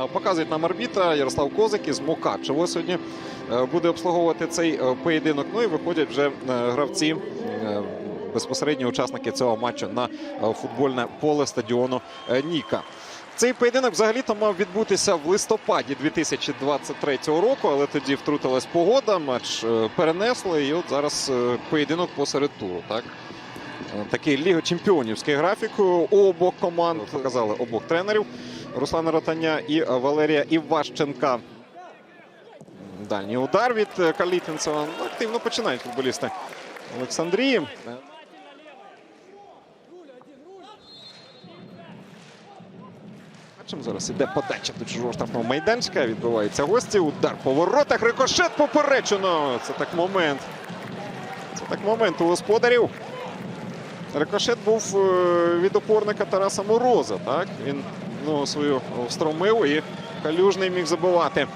Е, Показують нам арбітра Ярослав Козик із Мукачево сьогодні е, буде обслуговувати цей е, поєдинок. Ну і виходять вже гравці, безпосередні учасники цього матчу на футбольне поле стадіону Ніка. Цей поєдинок взагалі-то мав відбутися в листопаді 2023 року, але тоді втрутилась погода, матч перенесли. І от зараз поєдинок посеред туру. Так? Такий ліго чемпіонівський графік обох команд. Показали обох тренерів Руслана Ротаня і Валерія Іващенка. Дальній удар від Калітвінцева. Ну, Активно починають футболісти Олександрії. Бачимо, зараз іде подача до чужого штрафного майданчика. Відбуваються гості. Удар по воротах. Рикошет поперечено. Це так момент. Це так момент у господарів. Рикошет був е, від опорника Тараса Мороза. Так? Він ну, свою встромив і Калюжний міг забивати.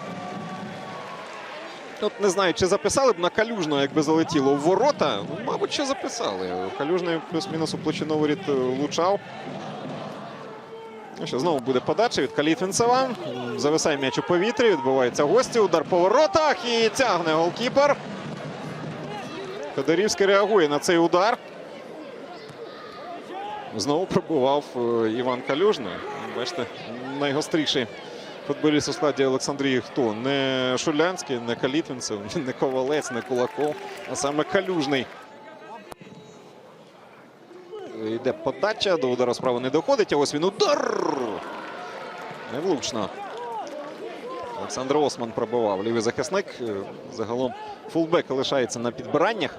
От не знаю, чи записали б на Калюжного, якби залетіло в ворота. Ну, мабуть, що записали. Калюжний плюс-мінус у площину воріт е, влучав. Ну що, знову буде подача від Калітвінцева. Зависає м'яч у повітрі. Відбуваються гості. Удар по воротах і тягне голкіпер. Федорівський реагує на цей удар. Знову пробував е, Іван Калюжний. Бачите, найгостріший футболіст у складі Олександрії хто? Не Шулянський, не Калітвінцев, не Ковалець, не Кулаков, а саме Калюжний. Йде подача, до удару справа не доходить, а ось він удар. Невлучно. Олександр Осман пробивав. Лівий захисник. Е, Загалом фулбек лишається на підбираннях.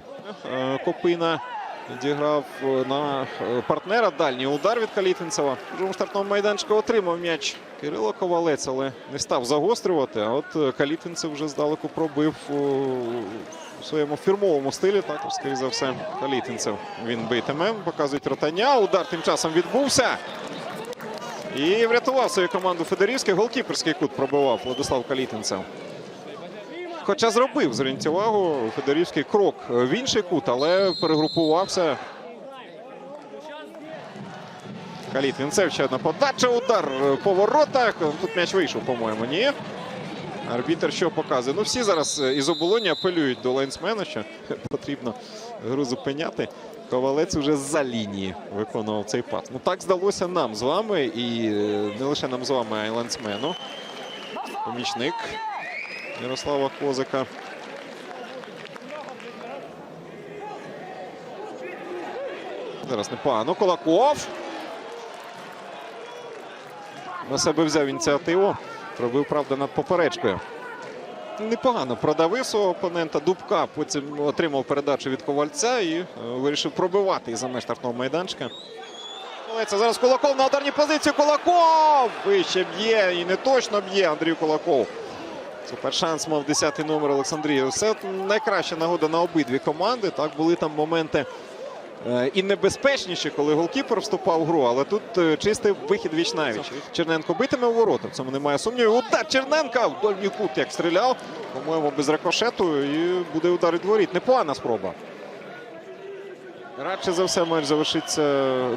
Е, Копина відіграв е, на е, партнера. Дальній удар від Калітвінцева. В другому штрафному майданчику отримав м'яч Кирило Ковалець, але не став загострювати. А от е, Калітвінцев вже здалеку пробив у своєму фірмовому стилі. Також, скоріше за все, Калітвінцев він битиме. Показують ротання. Удар тим часом відбувся. І врятував свою команду Федорівський. Голкіперський кут пробивав Владислав Калітинцев. Хоча зробив, зверніть увагу, Федорівський крок в інший кут, але перегрупувався. Калітвінцев ще одна подача. Удар по воротах. Тут м'яч вийшов, по-моєму, ні. Арбітер що показує? Ну, всі зараз із оболоні апелюють до лайнсмена, що потрібно гру зупиняти. Ковалець уже за лінії виконував цей пас. Ну так здалося нам з вами, і е, не лише нам з вами, а й лайнсмену. Помічник Ярослава Козика. Зараз непогано. Кулаков. На себе взяв ініціативу. Пробив, правда, над поперечкою. Непогано продавив свого опонента Дубка. Потім отримав передачу від ковальця і е, вирішив пробивати із-за меж штрафного майданчика. Зараз Кулаков на ударній позиції. Кулаков! Вище б'є і не точно б'є Андрій Кулаков. Супер шанс мав 10-й номер Олександрії. Все найкраща нагода на обидві команди. Так були там моменти е, і небезпечніші, коли голкіпер вступав в гру, але тут е, чистий вихід віч навіч. Черненко битиме у ворота. В цьому немає сумнівів. Удар Черненка в дольній кут як стріляв. По-моєму, без рикошету. І буде удар від воріт. Непогана спроба. Радше за все матч завершиться.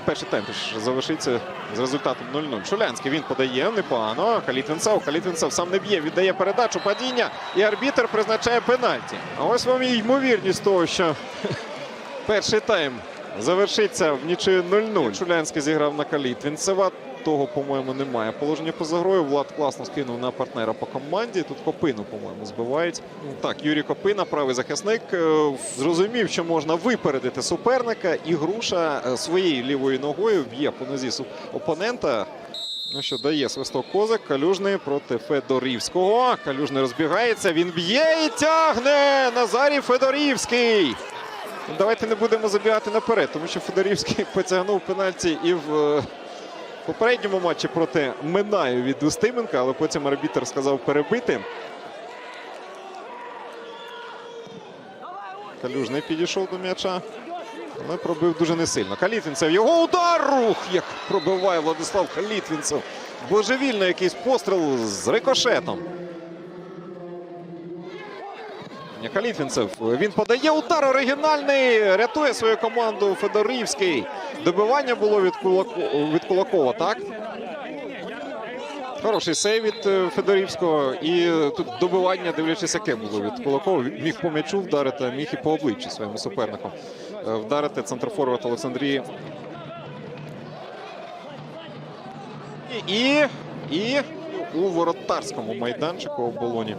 Перший точніше, завершиться з результатом 0-0. Шулянський він подає непогано. Калітвінцев. Калітвінцев сам не б'є, віддає передачу падіння. І арбітер призначає пенальті. А ось вам і ймовірність того, що перший тайм завершиться в нічию 0-0. Шулянський зіграв на Калітвінцева. Того, по-моєму, немає. Положення поза грою. Влад класно скинув на партнера по команді. Тут Копину, по-моєму, збивають. Так, Юрій Копина, правий захисник, е, зрозумів, що можна випередити суперника, і груша е, своєю лівою ногою б'є по нозі опонента. Ну що, дає свисток козак. Калюжний проти Федорівського. Калюжний розбігається. Він б'є і тягне. Назарій Федорівський. Ну, Давайте не будемо забігати наперед, тому що Федорівський потягнув пенальті і в попередньому матчі проти Минаю від Устименка, але потім арбітер сказав перебити. Калюжний підійшов до м'яча, але пробив дуже несильно. Калітвінцев його удар! Рух! як пробиває Владислав Калітвінцев. Божевільно якийсь постріл з рикошетом. Калітвінцев. Він подає удар оригінальний. Рятує свою команду Федорівський. Добивання було від, Кулако... від Кулакова, так? Хороший сейв від е, Федорівського. І тут добивання, дивлячись, яке було від Кулакова. Міг по м'ячу вдарити, міг і по обличчю своєму супернику. е, Вдарити центрфорвард Олександрії. І, і у воротарському майданчику оболоні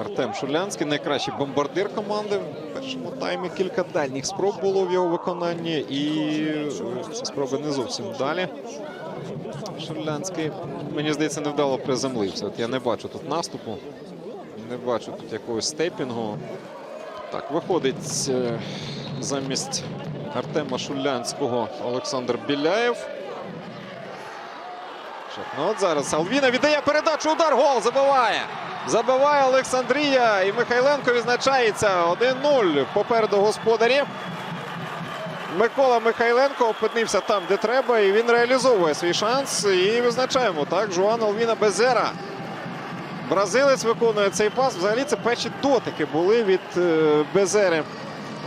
Артем Шулянський. Найкращий бомбардир команди. В першому таймі кілька дальніх спроб було в його виконанні. І е, спроби не зовсім далі. Шулянський, мені здається, невдало приземлився. От я не бачу тут наступу, не бачу тут якогось стейпінгу. Так, виходить е, замість Артема Шулянського Олександр Біляєв. Ну от зараз Алвіна віддає передачу. Удар гол забиває. Забиває Олександрія. І Михайленко відзначається 1-0 попереду господарі. Микола Михайленко опинився там, де треба, і він реалізовує свій шанс. І визначаємо так. Жуан Алвіна Безера. Бразилець виконує цей пас. Взагалі це перші дотики були від е, Безери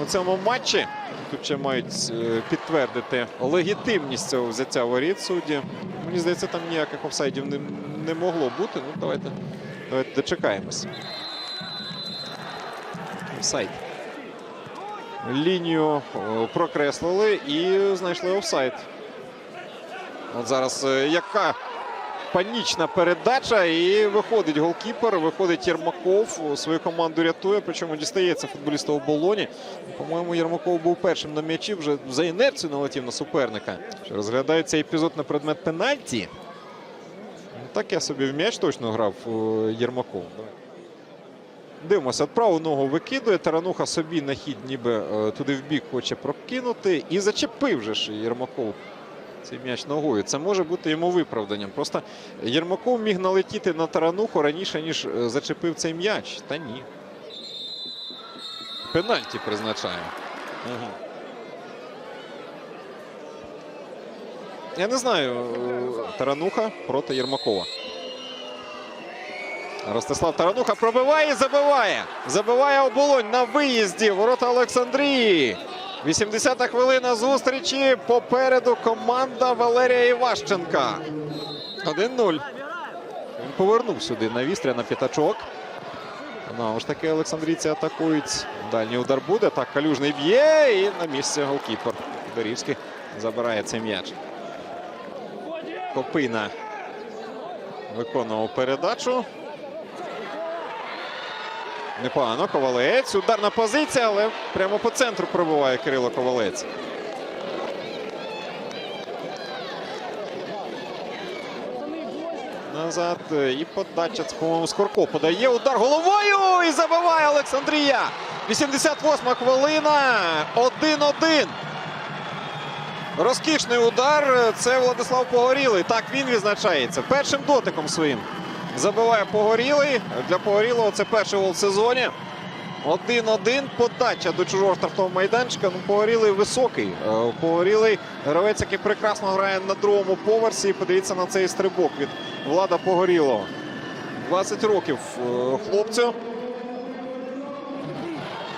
у цьому матчі. Тут ще мають е, підтвердити легітимність цього взяття воріт судді. Мені здається, там ніяких офсайдів не, не могло бути. Ну, давайте, давайте дочекаємось. Офсайд. Лінію прокреслили і знайшли офсайд. От зараз е, яка панічна передача. І виходить голкіпер, виходить Єрмаков. Свою команду рятує, причому дістається футболіста оболоні. По-моєму, Єрмаков був першим на м'ячі, вже за інерцію налетів на суперника. Що розглядає цей епізод на предмет пенальті. Ну, Так я собі в м'яч точно грав е, Єрмаков. Дивимося, праву ногу викидує. Тарануха собі на хід ніби е, туди в бік хоче прокинути. І зачепив же ж Єрмаков цей м'яч ногою. Це може бути йому виправданням. Просто Єрмаков міг налетіти на тарануху раніше, ніж е, зачепив цей м'яч. Та ні. Пенальті призначає. Угу. Я не знаю. е, Тарануха проти Єрмакова. Ростислав Тарануха пробиває і забиває. Забиває оболонь на виїзді. Ворота Олександрії. 80-та хвилина зустрічі. Попереду команда Валерія Іващенка. 1-0. Він повернув сюди на вістря на п'ятачок. Ну, ж таки Олександрійці атакують. Дальній удар буде. Так, Калюжний б'є. І на місці голкіпер. Дорівський забирає цей м'яч. Копина виконував передачу. Непогано. Ковалець. Ударна позиція, але прямо по центру пробиває Кирило Ковалець. Назад. І подача. По-моєму, Скорко подає. Удар головою і забиває Олександрія. 88 хвилина. 1-1. Розкішний удар. Це Владислав Погорілий. Так він відзначається. Першим дотиком своїм. Забиває Погорілий. Для Погорілого це перший гол в сезоні. 1-1. Подача до чужого штрафного майданчика. Ну, Погорілий високий. Е, Погорілий гравець, який прекрасно грає на другому поверсі. Подивіться на цей стрибок від Влада Погорілого. 20 років е, хлопцю.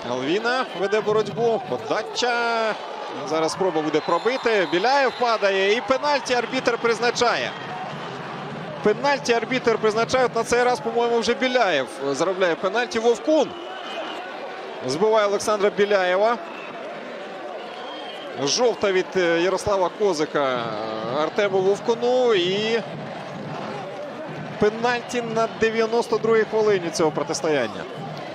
Алвіна веде боротьбу. Подача. Зараз спроба буде пробити. Біляєв падає. І пенальті арбітр призначає. Пенальті арбітр призначають на цей раз, по-моєму, вже Біляєв заробляє пенальті. Вовкун збиває Олександра Біляєва. Жовта від е, Ярослава Козика е, Артему Вовкуну. І пенальті на 92-й хвилині цього протистояння.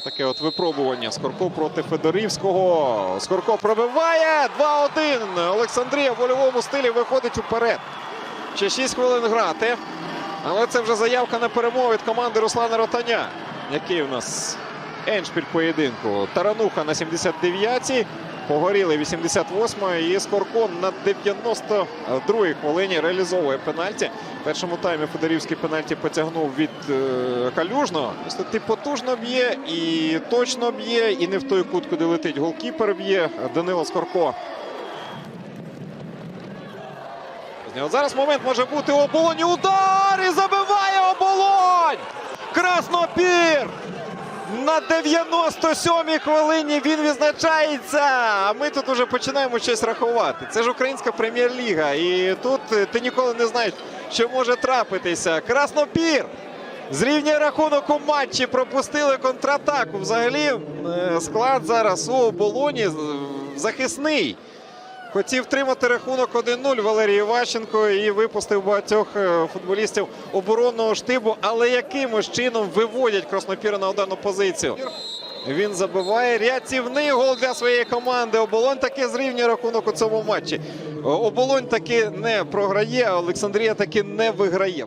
Таке от випробування. Скорко проти Федорівського. Скорко пробиває. 2-1. Олександрія в вольовому стилі виходить уперед. Ще 6 хвилин грати. Але це вже заявка на перемогу від команди Руслана Ротаня. Який у нас еншпіль поєдинку. Тарануха на 79-й. Погоріли 88-ї. І Скорко на 92-й хвилині реалізовує пенальті. В першому таймі Федорівський пенальті потягнув від е, Калюжного. Просто ти потужно б'є і точно б'є, і не в той кут, куди летить голкіпер б'є. Данило Скорко. От зараз момент може бути оболоні. Удар і забиває оболонь! Краснопір! На 97-й хвилині він відзначається. А ми тут вже починаємо щось рахувати. Це ж українська прем'єр-ліга. І тут е, ти ніколи не знаєш, що може трапитися. Краснопір зрівнює рахунок у матчі. Пропустили контратаку. Взагалі е, склад зараз у оболоні е, захисний. Хотів тримати рахунок 1-0 Валерій Іващенко і випустив багатьох е, футболістів оборонного штибу. Але якимось чином виводять Краснопіра на ударну позицію. Він забиває рятівний гол для своєї команди. Оболонь таки зрівнює рахунок у цьому матчі. Оболонь таки не програє, а Олександрія таки не виграє.